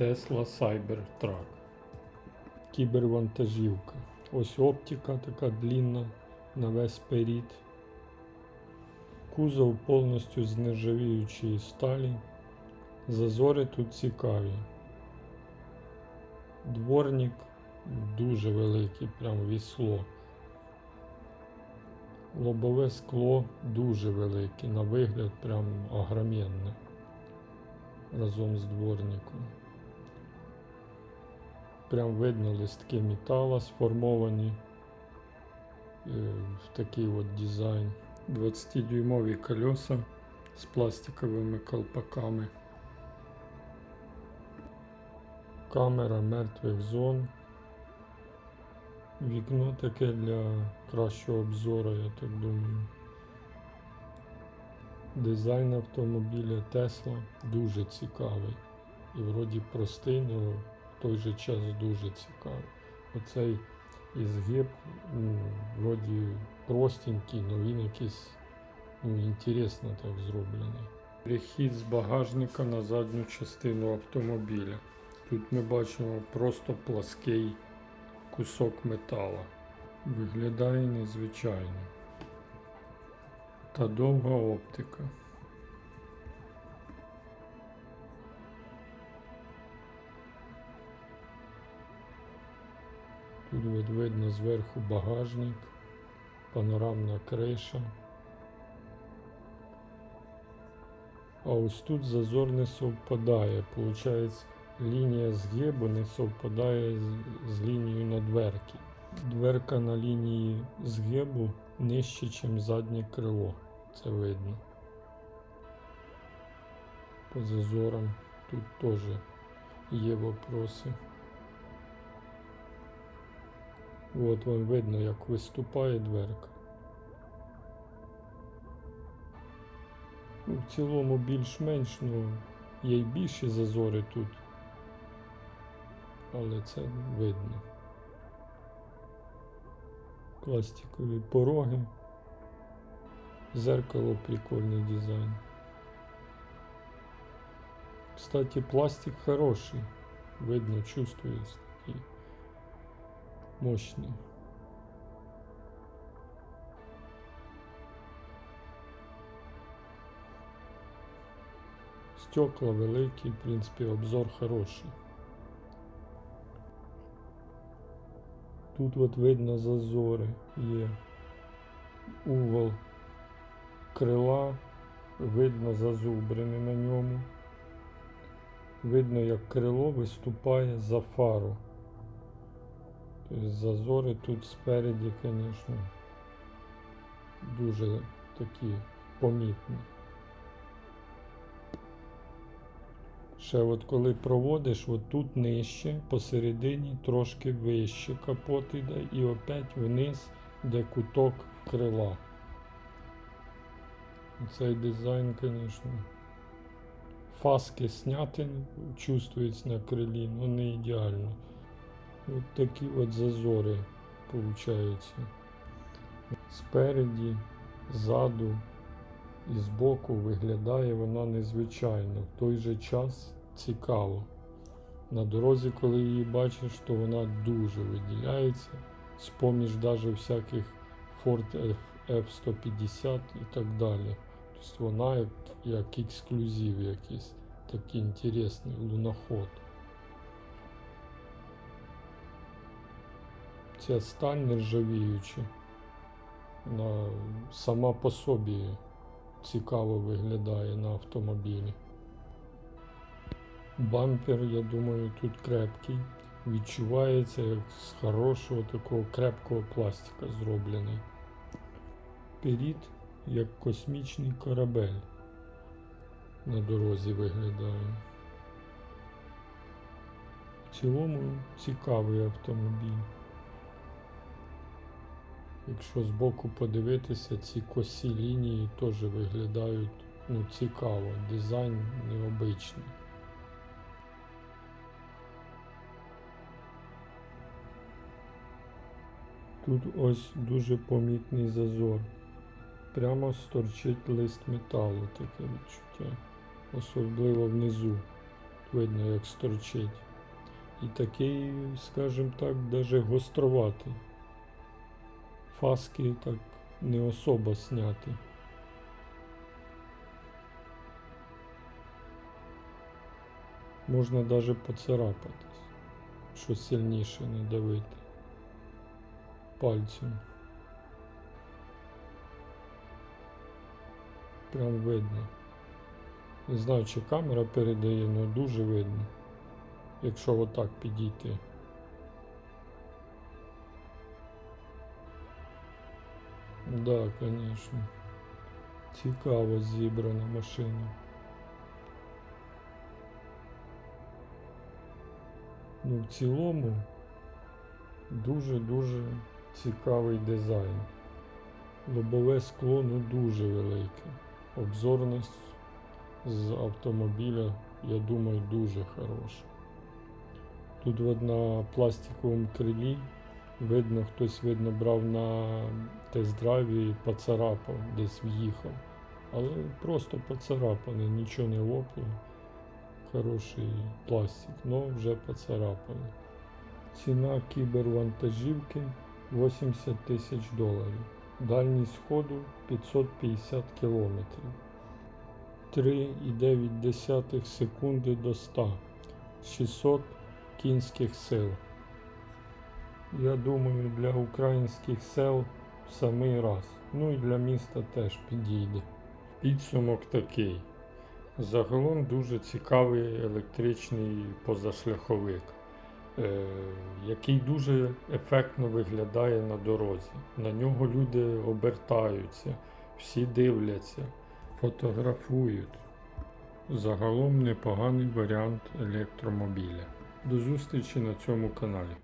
Tesla Cybertruck. Кібервантажівка. Ось оптика така длінна на весь перід. Кузов повністю з нержавіючої сталі. Зазори тут цікаві. Дворник дуже великий, прям вісло. Лобове скло дуже велике, на вигляд прям огроменне разом з дворником. Прям видно листки металу сформовані е, в такий от дизайн. 20-дюймові колеса з пластиковими колпаками. Камера мертвих зон. Вікно таке для кращого обзору, я так думаю. Дизайн автомобіля Tesla дуже цікавий. І вроді простий, але в той же час дуже цікавий. Оцей ізгиб, ну, вроді простенький, але він якийсь ну, інтересно так зроблений. Перехід з багажника на задню частину автомобіля. Тут ми бачимо просто плаский кусок метала. Виглядає незвичайно. Та довга оптика. Тут видно зверху багажник, панорамна криша. А ось тут зазор не совпадає. Получається, лінія згибу не совпадає з, лінією на дверці. Дверка на лінії згибу нижче, ніж заднє крило. Це видно. По зазорам тут теж є вопроси. От вам видно, як виступає дверка. Ну, в цілому більш-менш, ну, є й більші зазори тут. Але це видно. Пластикові пороги. Зеркало прикольний дизайн. Кстати, пластик хороший. Видно, чувствуется мощний. Стекла великі, в принципі, обзор хороший. Тут от видно зазори є. Угол крила, видно зазубрини на ньому. Видно, як крило виступає за фару. Зазори тут спереді, звісно, дуже такі помітні. Ще от коли проводиш, от тут нижче, посередині трошки вище капот іде і опять вниз, де куток крила. Цей дизайн, звісно, фаски сняти, чувствується на крилі, але не ідеально. От такі от зазори получаються. Спереді, ззаду і збоку виглядає вона незвичайно. В той же час цікаво. На дорозі, коли її бачиш, то вона дуже виділяється. З-поміж навіть всяких Ford F-150 і так далі. Тобто вона як, як ексклюзив якийсь такий інтересний луноход. Ця сталь нержавіюча, вона сама по собі цікаво виглядає на автомобілі. Бампер, я думаю, тут крепкий. Відчувається як з хорошого такого крепкого пластика зроблений. Перід як космічний корабель на дорозі виглядає. В цілому цікавий автомобіль. Якщо збоку подивитися, ці косі лінії теж виглядають ну, цікаво, дизайн необичний. Тут ось дуже помітний зазор. Прямо сторчить лист металу, таке відчуття, особливо внизу. видно, як сторчить. І такий, скажімо так, даже гостроватий. Фаски так не особо сняти. Можна даже поцарапатись, що сильніше не давити пальцем. Прям видно. Не знаю, чи камера передає, але дуже видно. Якщо отак підійти. Да, звісно. Цікаво зібрана машина. Ну, в цілому дуже-дуже цікавий дизайн. Лобове скло ну дуже велике. Обзорність з автомобіля, я думаю, дуже хороша. Тут на пластиковому крилі видно, хтось видно брав на тест-драйві поцарапав, десь в'їхав. Але просто поцарапане, нічого не лопло. Хороший пластик, но вже поцарапане. Ціна кібервантажівки 80 тисяч доларів. Дальність ходу 550 кілометрів. 3,9 секунди до 100. 600 кінських сил. Я думаю, для українських сел в самий раз. Ну і для міста теж підійде. Підсумок такий. Загалом дуже цікавий електричний позашляховик, е, який дуже ефектно виглядає на дорозі. На нього люди обертаються, всі дивляться, фотографують. Загалом непоганий варіант електромобіля. До зустрічі на цьому каналі.